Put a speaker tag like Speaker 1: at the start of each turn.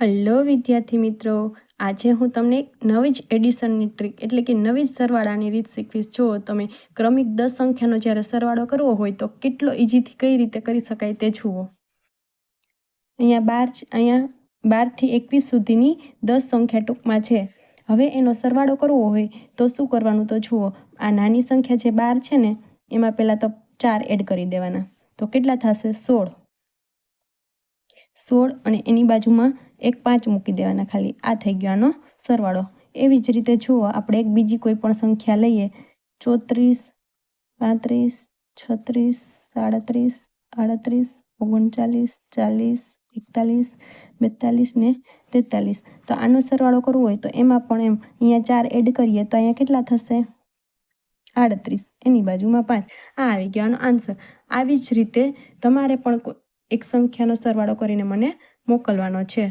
Speaker 1: Hello વિદ્યાર્થી મિત્રો. આજે હું તમને નવી જ એડિશનની ટ્રીક એટલે કે નવી જ સરવાળાની રીત શીખવીશ. જો તમે ક્રમિક દસ સંખ્યાનો જ્યારે સરવાળો કરવો હોય તો કેટલો ઇઝીથી કઈ રીતે કરી શકાય તે જુઓ. અહીંયા બાર અહીંયા બારથી એકવીસ સુધીની દસ સંખ્યા ટૂંકમાં છે. હવે એનો સરવાળો કરવો હોય તો શું કરવાનું તો જુઓ. આ નાની સંખ્યા જે બાર છે ને, એમાં પહેલાં તો ચાર એડ કરી દેવાના. તો કેટલા થશે? સોળ. સોળ અને એની બાજુમાં એક પાંચ મૂકી દેવાના ખાલી. આ થઈ ગયો આનો સરવાળો. એવી જ રીતે જુઓ, આપણે એક બીજી કોઈ પણ સંખ્યા લઈએ. ચોત્રીસ, પાંત્રીસ, છત્રીસ, સાડત્રીસ, આડત્રીસ, ઓગણચાલીસ, ચાલીસ, એકતાલીસ, બેતાલીસ ને તેતાલીસ. તો આનો સરવાળો કરવો હોય તો એમાં પણ એમ અહીંયા ચાર એડ કરીએ તો અહીંયા કેટલા થશે? આડત્રીસ. એની બાજુમાં પાંચ. આ આવી ગયો આનો આન્સર આવી જ રીતે તમારે પણ એક સંખ્યાનો સરવાળો કરીને મને મોકલવાનો છે.